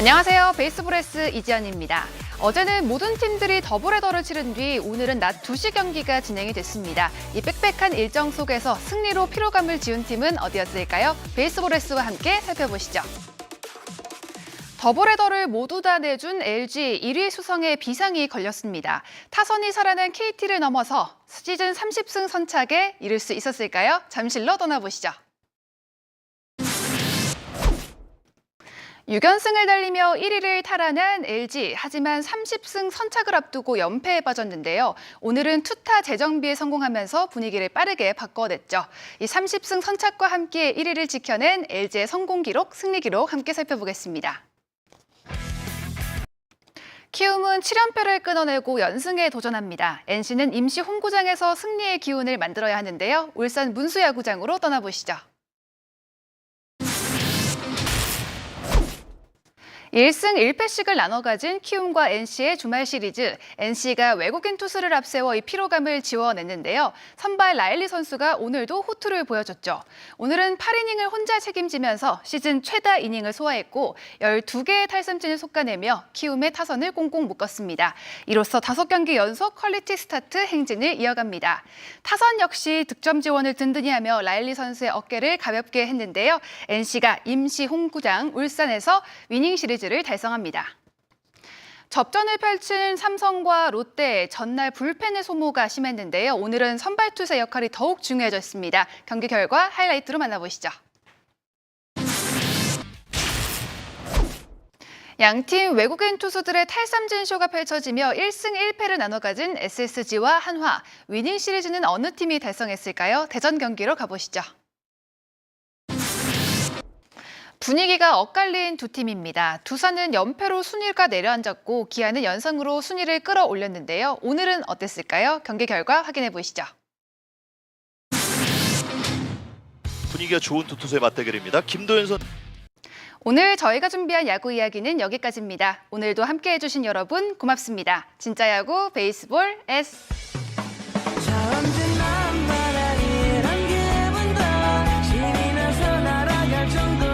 안녕하세요. 베이스볼에스 이지연입니다. 어제는 모든 팀들이 더블헤더를 치른 뒤 오늘은 낮 2시 경기가 진행이 됐습니다. 이 빽빽한 일정 속에서 승리로 피로감을 지운 팀은 어디였을까요? 베이스볼에스와 함께 살펴보시죠. 더블헤더를 모두 다 내준 LG 1위 수성에 비상이 걸렸습니다. 타선이 살아난 KT를 넘어서 시즌 30승 선착에 이를 수 있었을까요? 잠실로 떠나보시죠. 6연승을 달리며 1위를 탈환한 LG. 하지만 30승 선착을 앞두고 연패에 빠졌는데요. 오늘은 투타 재정비에 성공하면서 분위기를 빠르게 바꿔냈죠. 이 30승 선착과 함께 1위를 지켜낸 LG의 성공 기록, 승리 기록 함께 살펴보겠습니다. 키움은 7연패를 끊어내고 연승에 도전합니다. NC는 임시 홈구장에서 승리의 기운을 만들어야 하는데요. 울산 문수야구장으로 떠나보시죠. 1승 1패씩을 나눠 가진 키움과 NC의 주말 시리즈. NC가 외국인 투수를 앞세워 이 피로감을 지워냈는데요. 선발 라일리 선수가 오늘도 호투를 보여줬죠. 오늘은 8이닝을 혼자 책임지면서 시즌 최다 이닝을 소화했고 12개의 탈삼진을 솎아내며 키움의 타선을 꽁꽁 묶었습니다. 이로써 5경기 연속 퀄리티 스타트 행진을 이어갑니다. 타선 역시 득점 지원을 든든히 하며 라일리 선수의 어깨를 가볍게 했는데요. NC가 임시 홈구장 울산에서 위닝 시리즈를 달성합니다. 접전을 펼친 삼성과 롯데 전날 불펜의 소모가 심했는데요. 오늘은 선발 투수 역할이 더욱 중요해졌습니다. 경기 결과 하이라이트로 만나보시죠. 양팀 외국인 투수들의 탈삼진 쇼가 펼쳐지며 1승 1패를 나눠 가진 SSG와 한화. 위닝 시리즈는 어느 팀이 달성했을까요? 대전 경기로 가보시죠. 분위기가 엇갈린 두 팀입니다. 두산은 연패로 순위가 내려앉았고 기아는 연승으로 순위를 끌어올렸는데요. 오늘은 어땠을까요? 경기 결과 확인해 보시죠. 분위기가 좋은 두 투수의 맞대결입니다. 김도현 선 오늘 저희가 준비한 야구 이야기는 여기까지입니다. 오늘도 함께 해주신 여러분 고맙습니다. 진짜 야구 베이스볼 S.